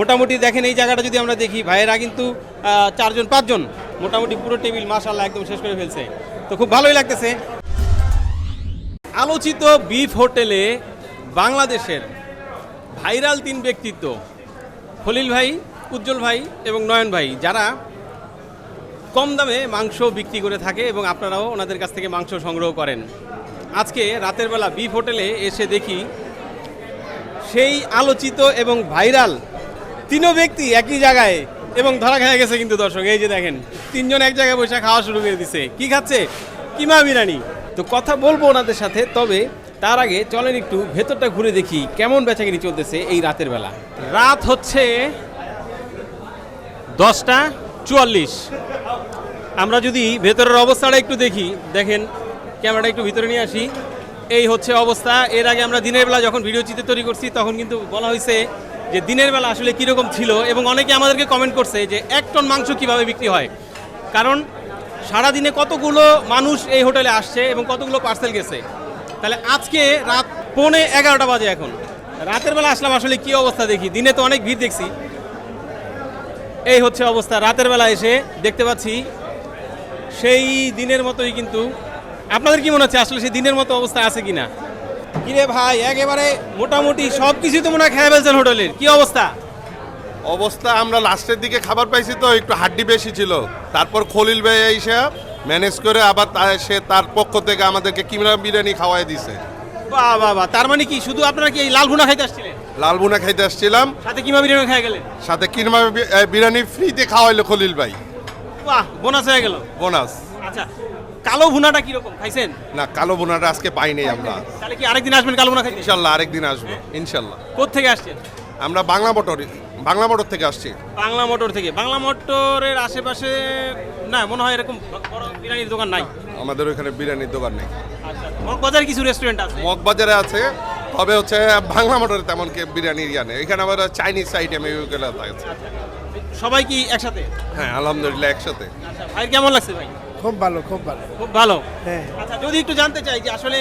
মোটামুটি দেখেন এই জায়গাটা যদি আমরা দেখি, ভাইয়েরা কিন্তু চারজন, পাঁচজন, মোটামুটি পুরো টেবিল মাশাল্লাহ একদম শেষ করে ফেলছে। তো খুব ভালোই লাগতেছে। আলোচিত বিফ হোটেলে বাংলাদেশের ভাইরাল তিন ব্যক্তিত্ব, খলিল ভাই, উজ্জ্বল ভাই এবং নয়ন ভাই, যারা কম দামে মাংস বিক্রি করে থাকে এবং আপনারাও ওনাদের কাছ থেকে মাংস সংগ্রহ করেন। আজকে রাতের বেলা বিফ হোটেলে এসে দেখি, সেই আলোচিত এবং ভাইরাল তিনও ব্যক্তি একই জায়গায় এবং ধরা খেয়ে গেছে কিন্তু দর্শক, এই যে দেখেন, তিনজন এক জায়গায় বসে খাওয়া শুরু করে দিছে। কি খাচ্ছে? কিমা বিরিয়ানি। তো কথা বলব ওনাদের সাথে, তবে তার আগে চলেন একটু ভেতরটা ঘুরে দেখি কেমন বেচাকিনি চলতেছে এই রাতের বেলা। রাত হচ্ছে দশটা চুয়াল্লিশ। আমরা যদি ভেতরের অবস্থাটা একটু দেখি, দেখেন, ক্যামেরাটা একটু ভিতরে নিয়ে আসি। এই হচ্ছে অবস্থা। এর আগে আমরা দিনের বেলা যখন ভিডিও চিত্র তৈরি করছি, তখন কিন্তু বলা হয়েছে যে দিনের বেলা আসলে কীরকম ছিল এবং অনেকে আমাদেরকে কমেন্ট করছে যে এক টন মাংস কীভাবে বিক্রি হয়। কারণ সারাদিনে কতগুলো মানুষ এই হোটেলে আসছে এবং কতগুলো পার্সেল গেছে। তাহলে আজকে রাত পৌনে এগারোটা বাজে এখন। রাতের বেলা আসলাম আসলে কি অবস্থা দেখি? দিনে তো অনেক ভিড় দেখছি। এই হচ্ছে অবস্থা। রাতের বেলা এসে দেখতে পাচ্ছি সেই দিনের মতোই কিন্তু। আপনাদের কি মনে হচ্ছে আসলে সেই দিনের মতো অবস্থা আছে কিনা? কিরে ভাই একেবারে মোটামুটি সব কিছুই তো মনে হয় খেয়ে ফেলছেন হোটেলের কি অবস্থা? অবস্থা আমরা লাস্টের দিকে খাবার পাইছি তো একটু হাড্ডি বেশি ছিল। তারপর খলিল ভাই এসে ম্যানেজ করে আবার সে তার পক্ষ থেকে আমাদেরকে কিমরা বিরিয়ানি খাওয়াই দিছে। বাহ বাহ বাহ তার মানে কি শুধু আপনারা কি এই লাল ভুনা খাইতে আসছিলেন? লাল বুনা খাইতে আসছিলাম। সাথে কিমা বিরিয়ানি খেয়ে গেলেন? সাথে কিমা বিরিয়ানি ফ্রিতে খাওয়াইলো খলিল ভাই। বাহ বোনাস হয়ে গেল। বোনাস। আচ্ছা কালো ভুনাটা কীরকম খাইছেন? না কালো বোনাটা আজকে পাই নাই আমরা। তাহলে কি আরেকদিন আসবেন কালো ভুনা খাইতে? ইনশাল্লাহ আরেকদিন আসব। ইনশাল্লাহ। কোথেকে আসছেন? আমরা বাংলা মোটর বাংলা মোটর থেকে আসছি। বাংলা মোটর থেকে। বাংলা মোটরের আশেপাশে না মনে হয় এরকম বড় বিরিয়ানির দোকান নাই। আমাদের ওইখানে বিরিয়ানির দোকান নেই। আচ্ছা মগবাজার কিছু রেস্টুরেন্ট আছে? মগবাজারে আছে তবে হচ্ছে বাংলা মোটরে তেমন কে বিরিয়ানি ইয়া নেই। এখানে আবার চাইনিজ আইটেম এগুলো আছে। সবাই কি একসাথে? হ্যাঁ আলহামদুলিল্লাহ একসাথে। আচ্ছা ভাই কেমন লাগছে ভাই? খুব ভালো খুব ভালো। খুব ভালো। হ্যাঁ। আচ্ছা যদি একটু জানতে চাই যে আসলে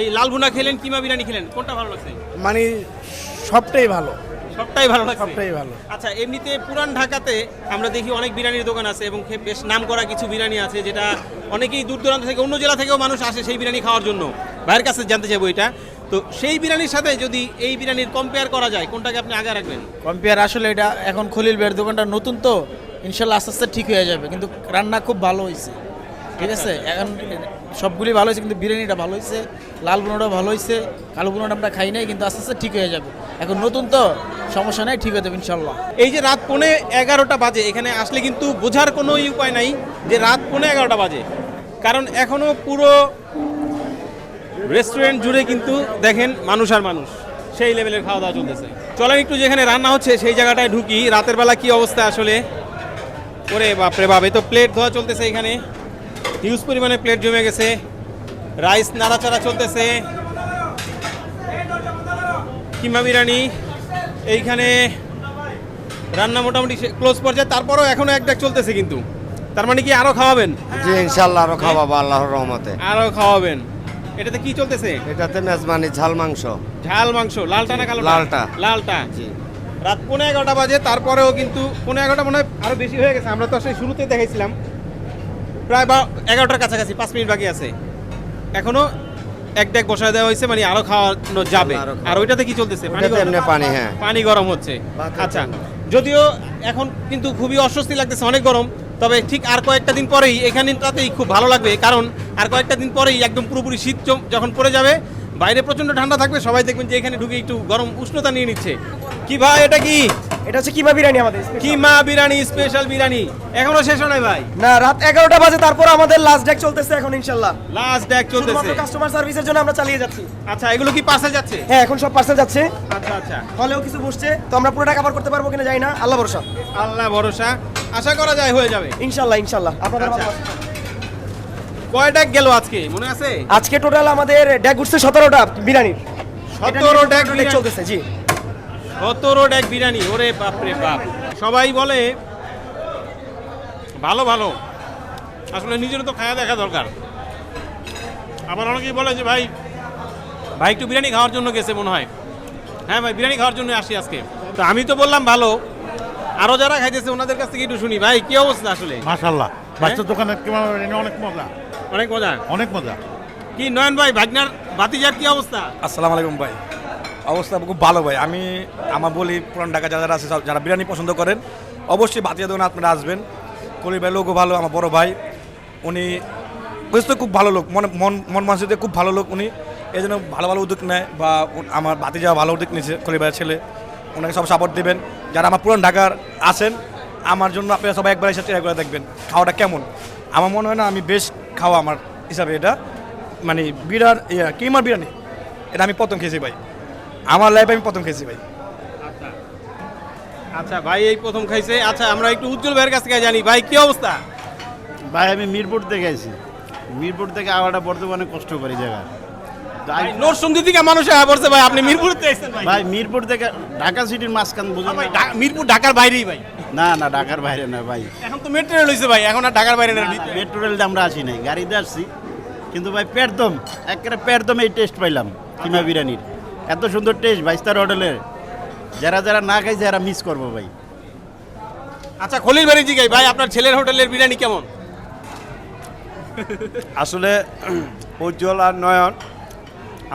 এই লাল ভুনা খেলেন কিমা বিরিয়ানি খেলেন কোনটা ভালো লাগছে? মানে সবটাই ভালো। সবটাই ভালো লাগছে? সবটাই ভালো। আচ্ছা এমনিতে পুরান ঢাকাতে আমরা দেখি অনেক বিরিয়ানির দোকান আছে এবং বেশ নাম করা কিছু বিরিয়ানি আছে যেটা অনেকেই দূর দূরান্ত থেকে অন্য জেলা থেকেও মানুষ আসে সেই বিরিয়ানি খাওয়ার জন্য। ভাইয়ের কাছে জানতে চাইব এটা। তো সেই বিরিয়ানির সাথে যদি এই বিরিয়ানির কম্পেয়ার করা যায় কোনটাকে আপনি আগে রাখবেন? কম্পেয়ার আসলে এটা এখন খলিল বের দোকানটা নতুন তো ইনশাল্লাহ আস্তে আস্তে ঠিক হয়ে যাবে। কিন্তু রান্না খুব ভালো হয়েছে ঠিক আছে? এখন সবগুলি ভালো হয়েছে কিন্তু বিরিয়ানিটা ভালো হয়েছে লাল বুনোটা ভালো হয়েছে কালো বুনোটা আমরা খাই নাই কিন্তু আস্তে আস্তে ঠিক হয়ে যাবে। এখন নতুন তো সমস্যা নাই ঠিক হয়ে যাবে ইনশাল্লাহ। এই যে রাত পৌনে এগারোটা বাজে এখানে আসলে কিন্তু বোঝার কোনো উপায় নাই যে রাত পৌনে এগারোটা বাজে। কারণ এখনও পুরো রেস্টুরেন্ট জুড়ে কিন্তু দেখেন মানুষ আর মানুষ সেই লেভেলের খাওয়া দাওয়া চলতেছে। চলেন একটু যেখানে রান্না হচ্ছে সেই জায়গাটায় ঢুকি রাতের বেলা কি অবস্থা আসলে? ওরে বাপরে বাপ এই তো প্লেট ধোয়া চলতেছে এখানে। হিউজ পরিমাণে প্লেট জমে গেছে। রাইস নাড়াচাড়া চলতেছে। কিমা বিরিয়ানি এইখানে রান্না মোটামুটি ক্লোজ পর্যায়ে তারপরও এখনও এক ডাক চলতেছে কিন্তু। তার মানে কি আরও খাওয়াবেন? জি ইনশাল্লাহ আরও খাওয়াবো আল্লাহর রহমতে। আরও খাওয়াবেন। এটাতে কি চলতেছে? এটাতে মেজবানি ঝাল মাংস। ঝাল মাংস লালটা না কালো লালটা। লালটা। জি। রাত পনেরো এগারোটা বাজে তারপরেও কিন্তু পৌনে এগারোটা মনে হয় আরও বেশি হয়ে গেছে। আমরা তো সেই শুরুতে দেখাইছিলাম। প্রায় বা এগারোটার কাছাকাছি পাঁচ মিনিট বাকি আছে। এখনও এক ডেক বসায় দেওয়া হয়েছে মানে আরও খাওয়ানো যাবে। আর ওইটাতে কি চলতেছে? পানি হ্যাঁ। পানি গরম হচ্ছে। আচ্ছা। যদিও এখন কিন্তু খুবই অস্বস্তি লাগতেছে অনেক গরম। তবে ঠিক আর কয়েকটা দিন পরেই এখানটাতেই খুব ভালো লাগবে। কারণ আর কয়েকটা দিন পরেই একদম পুরোপুরি শীত যখন পড়ে যাবে বাইরে প্রচণ্ড ঠান্ডা থাকবে সবাই দেখবেন যে এখানে ঢুকে একটু গরম উষ্ণতা নিয়ে নিচ্ছে। কি ভাই এটা কি? এটা হচ্ছে কিমা বিরিয়ানি আমাদের কি মা বিরিয়ানি স্পেশাল বিরিয়ানি। এখনও শেষ হয় ভাই? না রাত এগারোটা বাজে তারপর আমাদের লাস্ট ডেক চলতেছে এখন ইনশাল্লাহ। লাস্ট ডেক চলতেছে। কাস্টমার সার্ভিসের জন্য আমরা চালিয়ে যাচ্ছি। আচ্ছা এগুলো কি পার্সেল যাচ্ছে? হ্যাঁ এখন সব পার্সেল যাচ্ছে। আচ্ছা আচ্ছা। হলেও কিছু বসছে তো আমরা পুরোটা কভার করতে পারব কিনা জানি না। আল্লাহ ভরসা। আল্লাহ ভরসা। আশা করা যায় হয়ে যাবে। ইনশাল্লাহ ইনশাল্লাহ। আপনাদের আচ্ছা। কয় ডেক গেল আজকে? মনে আছে? আজকে টোটাল আমাদের ডেক উঠছে সতেরোটা বিরিয়ানির। সতেরো ডেক চলতেছে জি। সতেরো এক বিরিয়ানি? ওরে বাপরে বাপ। সবাই বলে ভালো ভালো। আসলে নিজেরও তো খায়া দেখা দরকার। আবার অনেকেই বলে যে ভাই ভাই একটু বিরিয়ানি খাওয়ার জন্য গেছে মনে হয়। হ্যাঁ ভাই বিরিয়ানি খাওয়ার জন্য আসি আজকে। তো আমি তো বললাম ভালো। আরও যারা খাইতেছে ওনাদের কাছ থেকে একটু শুনি। ভাই কি অবস্থা আসলে? মাশাল্লাহ বাচ্চার দোকানে অনেক মজা। অনেক মজা? অনেক মজা। কি নয়ন ভাই ভাগনার বাতিজার কি অবস্থা? আসসালামু আলাইকুম ভাই। অবস্থা খুব ভালো ভাই। আমি আমার বলি, পুরান ঢাকা যারা আছে যারা বিরিয়ানি পছন্দ করেন, অবশ্যই বাতিয়া দোকানে আপনারা আসবেন। কলি ভাই লোকও ভালো, আমার বড় ভাই। উনি বুঝতে খুব ভালো লোক, মনে মন মন মানসিতে খুব ভালো লোক উনি। এই জন্য ভালো ভালো উদ্যোগ নেয় বা আমার বাতি যাওয়া ভালো উদ্যোগ নিয়েছে কলি ভাইয়ের ছেলে। ওনাকে সব সাপোর্ট দেবেন। যারা আমার পুরান ঢাকার আছেন, আমার জন্য আপনারা সবাই একবার এসে ট্রাই করে দেখবেন, খাওয়াটা কেমন। আমার মনে হয় না, আমি বেশ খাওয়া আমার হিসাবে এটা। মানে বিরাট ইয়া, কিমার বিরিয়ানি? এটা আমি প্রথম খেয়েছি ভাই। আমার লাইফে আমি প্রথম খেয়েছি ভাই। আচ্ছা ভাই এই প্রথম খাইছে। আচ্ছা আমরা একটু উজ্জ্বল ভাইয়ের কাছ থেকে জানি। ভাই কি অবস্থা? ভাই আমি মিরপুর থেকে আইছি। মিরপুর থেকে আওয়াটা বর্তমানে কষ্ট করি জায়গা। নরসিংদী থেকে মানুষ আয়া পড়ছে ভাই। আপনি মিরপুর থেকে ভাই। ভাই মিরপুর থেকে ঢাকা সিটির মাঝখান বুঝুন ভাই ঢা- মিরপুর ঢাকার বাইরেই ভাই। না না ঢাকার বাইরে না ভাই। এখন তো মেট্রো রেল হয়েছে ভাই। এখন আর ঢাকার বাইরে না ভিতরে। মেট্রো রেলটা আমরা আসি নাই। গাড়িতে আসছি। কিন্তু ভাই পেটদম একেবারে পেটদম এই টেস্ট পাইলাম। কিমা বিরিয়ানির। এত সুন্দর টেস্ট ভাই স্টার হোটেলের যারা যারা না খাইছে যারা মিস করব ভাই। আচ্ছা খলিল বাড়ি জিগাই ভাই আপনার ছেলের হোটেলের বিরিয়ানি কেমন? আসলে উজ্জ্বল আর নয়ন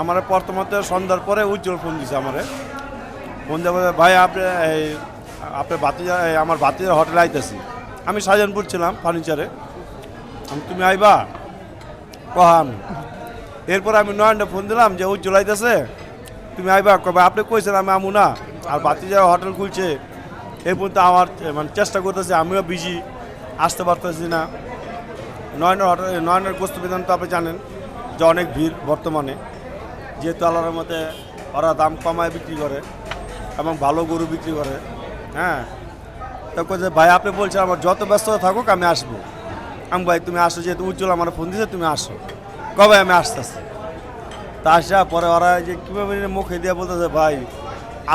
আমার প্রথমত সন্ধ্যার পরে উজ্জ্বল ফোন দিছে আমারে। ফোন দেওয়া ভাই আপনি এই আপনার বাতিজা আমার বাতিজার হোটেলে আইতেছি। আমি শাহজাহানপুর ছিলাম ফার্নিচারে। আমি তুমি আইবা? কহান। এরপর আমি নয়নটা ফোন দিলাম যে উজ্জ্বল আইতেছে? তুমি আইবা কবে আপনি কইছেন আমি আমু না। আর বাতিজা হোটেল খুলছে। এই পর্যন্ত আমার মানে চেষ্টা করতেছি, আমিও বিজি আসতে পারতেছি না। নয়নের হোটেল নয়নের গোস্ত বিধান তো আপনি জানেন যে অনেক ভিড় বর্তমানে। যেহেতু আল্লাহর মতে ওরা দাম কমায় বিক্রি করে এবং ভালো গরু বিক্রি করে হ্যাঁ। তো যে, ভাই, আপনি বলছেন আমার যত ব্যস্ত থাকুক আমি আসব। আমি ভাই, তুমি আসো, যেহেতু উজ্জ্বল আমার ফোন দিয়েছে, তুমি আসো। কবে আমি আসতেছি? তা আসা পরে ওরা যে কীভাবে মুখে দিয়ে বলতেছে, ভাই,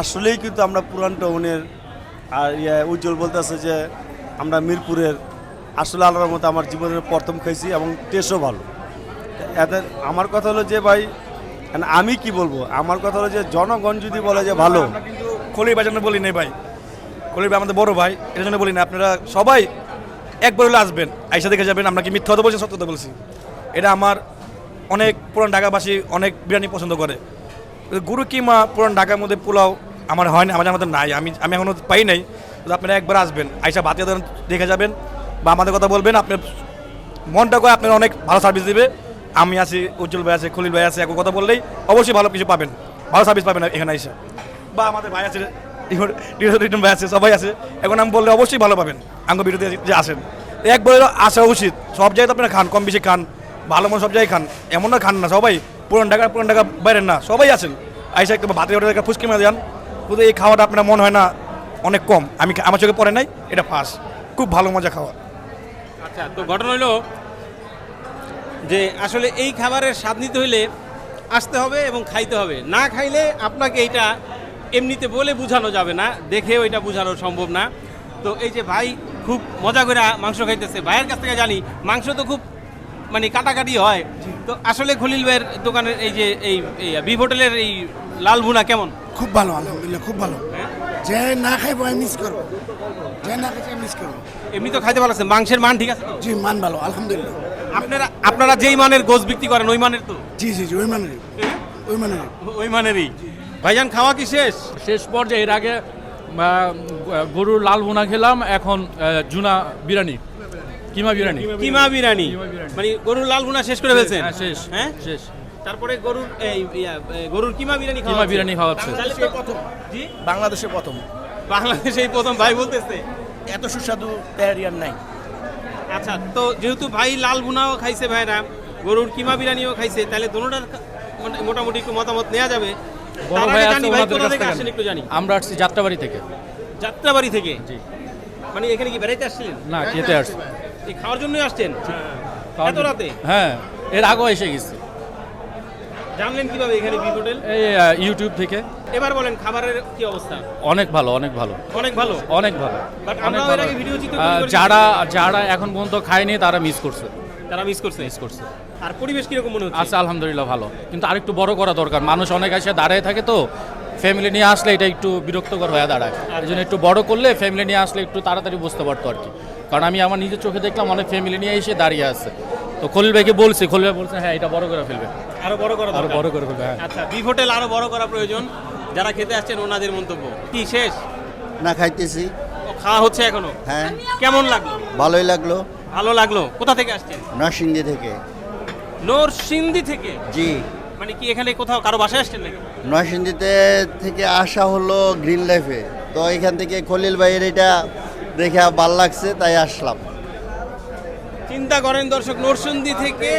আসলেই কিন্তু আমরা পুরান টাউনের, আর ইয়ে উজ্জ্বল বলতেছে যে আমরা মিরপুরের, আসলে আল্লাহর মতো আমার জীবনের প্রথম খাইছি এবং টেস্টও ভালো। এদের, আমার কথা হলো যে, ভাই মানে আমি কি বলব? আমার কথা হলো যে, জনগণ যদি বলে যে ভালো কিন্তু ভাই জন্য বলি নাই ভাই। কলি ভাই আমাদের বড় ভাই এর জন্য বলি না আপনারা সবাই একবার হলে আসবেন, আইসা দেখে যাবেন, আমরা কি মিথ্যা কথা বলছি সত্যতা বলছি? এটা আমার অনেক পুরান ঢাকাবাসী অনেক বিরিয়ানি পছন্দ করে। গুরু কিমা পুরান ঢাকার মধ্যে পোলাও আমার হয় না, আমার মধ্যে নাই। আমি আমি এখনও পাই নাই। আপনারা একবার আসবেন, আইসা বাতিয়া ধরেন দেখে যাবেন বা আমাদের কথা বলবেন। আপনার মনটা করে আপনার অনেক ভালো সার্ভিস দেবে। আমি আছি, উজ্জ্বল ভাই আছে, খলিল ভাই আছে, একই কথা বললেই অবশ্যই ভালো কিছু পাবেন। ভালো সার্ভিস পাবেন এখানে এসে বা আমাদের ভাই আছে ভাই আছে, সবাই আছে। এখন আমি বললে অবশ্যই ভালো পাবেন। আঙ্গ বিরুদ্ধে যে আসেন। একবার আসা উচিত। সব জায়গায় আপনারা খান কম বেশি খান। ভালো মতো সব জায়গায় খান। এমন না খান না, সবাই পুরান ঢাকা পুরান ঢাকা বাইরের না, সবাই আছেন। আইসা একটু ভাতের হোটেল ফুচকি মেরে যান কিন্তু এই খাওয়াটা আপনার মনে হয় না অনেক কম। আমি আমার চোখে পড়ে নাই, এটা ফার্স্ট খুব ভালো মজা খাওয়া। আচ্ছা তো ঘটনা হলো যে আসলে এই খাবারের স্বাদ নিতে হইলে আসতে হবে এবং খাইতে হবে। না খাইলে আপনাকে এইটা এমনিতে বলে বোঝানো যাবে না, দেখেও এটা বোঝানো সম্ভব না। তো এই যে ভাই খুব মজা করে মাংস খাইতেছে, ভাইয়ের কাছ থেকে জানি, মাংস তো খুব মানে কাটাকাটি হয়। তো আসলে খলিল ভাইয়ের দোকানের এই যে এই বিভ হোটেলের এই লাল ভুনা কেমন? খুব ভালো আলহামদুলিল্লাহ খুব ভালো। যে না খাইবো আমি মিস করব। যে না খাইছে মিস করব। এমনি তো খাইতে ভালো আছে মাংসের মান ঠিক আছে তো? জি মান ভালো আলহামদুলিল্লাহ। আপনারা আপনারা যেই মানের গোস বিক্রি করেন ওই মানের তো? জি জি জি ওই মানে ওই মানে ওই মানেরই। ভাইজান খাওয়া কি শেষ? শেষ পর্যায়ে এর আগে আহ, গরুর লাল বোনা খেলাম এখন আহ, জুনা বিরিয়ানি। কিমা বিরিয়ানি কিমা বিরিয়ানি মানে গরুর লাল গুনা শেষ করে ফেলছেন? হ্যাঁ, শেষ হ্যাঁ? শেষ। তারপরে গরুর এই গরুর কিমা বিরিয়ানি খাওয়া কিমা। বিরিয়ানি প্রথম। জি? বাংলাদেশে প্রথম। বাংলাদেশে এই প্রথম ভাই বলতেছে। এত সুস্বাদু তেহারিয়ার নাই। আচ্ছা তো যেহেতু ভাই লাল ভুনাও খাইছে ভাইরা গরুর কিমা বিরিয়ানিও খাইছে তাহলে দোনোটার মানে মোটামুটি একটু মতামত নেওয়া যাবে। বড় ভাই আছে ওনাদের কাছ থেকে থেকে একটু জানি। আমরা আসছি যাত্রাবাড়ি থেকে। যাত্রাবাড়ি থেকে? জি। মানে এখানে কি বেড়াইতে আসছিলেন? না খেতে আসছি। খাওয়ার জন্যই আসছেন? এত রাতে? হ্যাঁ এর আগেও এসে গেছি। জানলেন কীভাবে এখানে বি হোটেল এই ইউটিউব থেকে। এবার বলেন খাবারের কি অবস্থা? অনেক ভালো অনেক ভালো। অনেক ভালো? অনেক ভালো। এর আগে ভিডিও চিত্র। যারা যারা এখন পর্যন্ত খায়নি তারা মিস করছে। তারা মিস করছে? মিস করছে। আর পরিবেশ কীরকম মনে হচ্ছে? আচ্ছা আলহামদুলিল্লাহ ভালো। কিন্তু আরেকটু বড় করা দরকার। মানুষ অনেক এসে দাঁড়ায় থাকে তো ফ্যামিলি নিয়ে আসলে এটা একটু বিরক্তকর হয়ে দাঁড়ায়। এই জন্য একটু বড় করলে ফ্যামিলি নিয়ে আসলে একটু তাড়াতাড়ি বুঝতে পারতো আর কি। কারণ আমি আমার নিজের চোখে দেখলাম অনেক ফ্যামিলি নিয়ে এসে দাঁড়িয়ে আছে। তো খলিল ভাইকে বলছি খলিল ভাই বলছে হ্যাঁ এটা বড় করে ফেলবে। আরও বড় করা আরও বড় করে ফেলবে হ্যাঁ। আচ্ছা বিফ হোটেল আরও বড় করা প্রয়োজন। যারা খেতে আসছেন ওনাদের মন্তব্য। কি শেষ? না খাইতেছি। খাওয়া হচ্ছে এখনও? হ্যাঁ। কেমন লাগল? ভালোই লাগল। ভালো লাগল। কোথা থেকে আসছেন? নরসিংদী থেকে। নরসিংদী থেকে? জি। মানে কি এখানে কোথাও কারও বাসায় আসছেন নাকি? নরসিংদীতে থেকে আসা হলো গ্রিন লাইফে তো এখান থেকে খলিল ভাইয়ের এটা দেখে ভালো লাগছে, তাই আসলাম। চিন্তা করেন দর্শক, নরসিংদী থেকে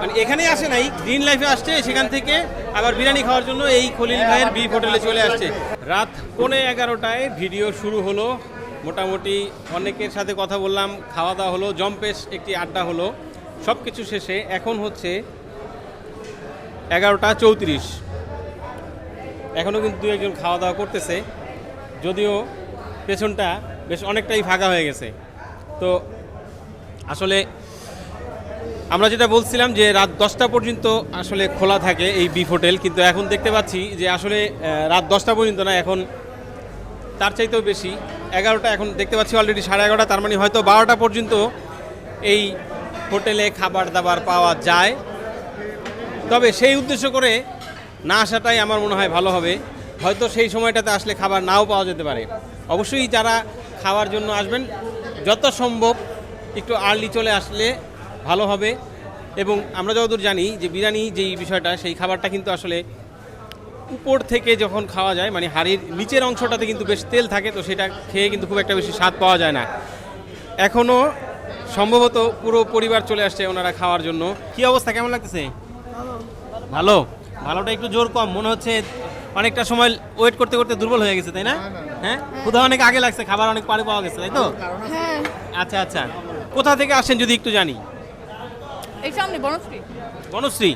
মানে এখানে আসে নাই, গ্রিন লাইফে আসছে, সেখান থেকে আবার বিরিয়ানি খাওয়ার জন্য এই খলিল ভাইয়ের বিফ হোটেলে চলে আসছে। রাত পৌনে এগারোটায় ভিডিও শুরু হলো, মোটামুটি অনেকের সাথে কথা বললাম, খাওয়া দাওয়া হলো, জম্পেশ একটি আড্ডা হলো সব কিছু শেষে এখন হচ্ছে এগারোটা চৌত্রিশ। এখনও কিন্তু দু একজন খাওয়া দাওয়া করতেছে, যদিও পেছনটা বেশ অনেকটাই ফাঁকা হয়ে গেছে। তো আসলে আমরা যেটা বলছিলাম যে রাত দশটা পর্যন্ত আসলে খোলা থাকে এই বিফ হোটেল, কিন্তু এখন দেখতে পাচ্ছি যে আসলে রাত দশটা পর্যন্ত না, এখন তার চাইতেও বেশি। এগারোটা এখন দেখতে পাচ্ছি অলরেডি সাড়ে এগারোটা, তার মানে হয়তো বারোটা পর্যন্ত এই হোটেলে খাবার দাবার পাওয়া যায়। তবে সেই উদ্দেশ্য করে না আসাটাই আমার মনে হয় ভালো হবে। হয়তো সেই সময়টাতে আসলে খাবার নাও পাওয়া যেতে পারে। অবশ্যই যারা খাওয়ার জন্য আসবেন। যত সম্ভব একটু আর্লি চলে আসলে ভালো হবে। এবং আমরা যতদূর জানি যে বিরিয়ানি যেই বিষয়টা, সেই খাবারটা কিন্তু আসলে উপর থেকে যখন খাওয়া যায় মানে হাড়ির নিচের অংশটাতে কিন্তু বেশ তেল থাকে, তো সেটা খেয়ে কিন্তু খুব একটা বেশি স্বাদ পাওয়া যায় না। এখনও সম্ভবত পুরো পরিবার চলে আসছে ওনারা খাওয়ার জন্য। কি অবস্থা? কেমন লাগতেছে? ভালো। ভালোটা একটু জোর কম। মনে হচ্ছে অনেকটা সময় ওয়েট করতে করতে দুর্বল হয়ে গেছে তাই না? হ্যাঁ? কোথাও অনেক আগে লাগছে খাবার অনেক পরে পাওয়া গেছে তাই তো? হ্যাঁ আচ্ছা আচ্ছা। কোথা থেকে আসেন যদি একটু জানি? এই সামনে বনশ্রী। বনশ্রী।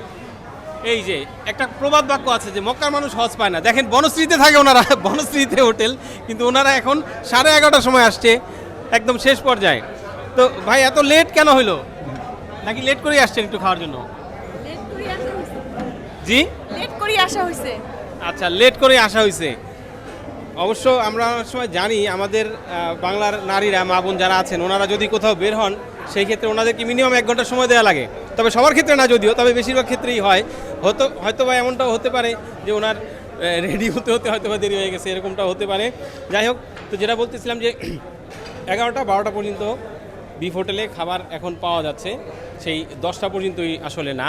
এই যে একটা প্রবাদ বাক্য আছে যে মক্কার মানুষ হজ পায় না। দেখেন বনশ্রীতে থাকে ওনারা বনশ্রীতে হোটেল কিন্তু ওনারা এখন সাড়ে এগারোটার সময় আসছে একদম শেষ পর্যায়ে। তো ভাই এত লেট কেন হইল নাকি লেট করেই আসছেন একটু খাওয়ার জন্য? জি? লেট করেই আসা হয়েছে। আচ্ছা লেট করে আসা হয়েছে। অবশ্য আমরা অনেক সময় জানি আমাদের বাংলার নারীরা, মা বোন যারা আছেন, ওনারা যদি কোথাও বের হন, সেই ক্ষেত্রে ওনাদেরকে মিনিমাম এক ঘণ্টা সময় দেওয়া লাগে। তবে সবার ক্ষেত্রে না যদিও, তবে বেশিরভাগ ক্ষেত্রেই হয়। হয়তো হয়তো বা এমনটাও হতে পারে যে ওনার রেডি হতে হতে হয়তো বা দেরি হয়ে গেছে, এরকমটাও হতে পারে। যাই হোক, তো যেটা বলতেছিলাম যে এগারোটা, বারোটা পর্যন্ত বিফ হোটেলে খাবার এখন পাওয়া যাচ্ছে। সেই দশটা পর্যন্তই আসলে না।